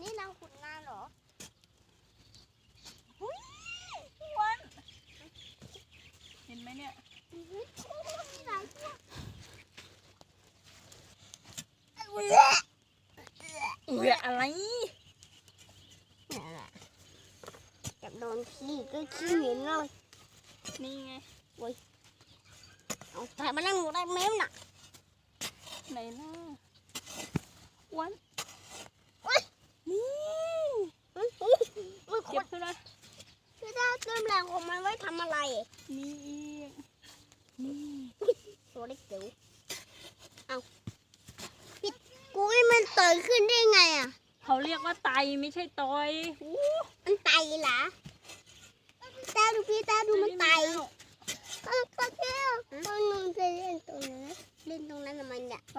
นี่นางขุนนางเหรอหุ้ยพี่วันเห็นไหมเนี่ยเฮ้ยมีหลายตัวเอืออะไรนั่นแหละจับโดนขี้ก็ขี้เหม็นเลยนี่ไงเอาถ่ายมานั่งหนูได้เม้มน่ะไหนล่ะวัน โอ๊ย นี่ อุ้ยอุ้ยอุ้ยค เก็บ น ขึ้นมา คือได้ เติมแรงของมันไว้ทำอะไร นี่อีกนี่ตัวเล็กจิ๋วเอาปิดกูให้มันเตยขึ้นได้ไงอะ เขาเรียกว่าไตไม่ใช่ตอยอู้มันไตเหรอตาดูพี่ตาดูมันไตแล้วเออก็แค่ตอนนึงจะเล่นตรงนั้นเล่นตรงนั้นทำไมเนี่ยไป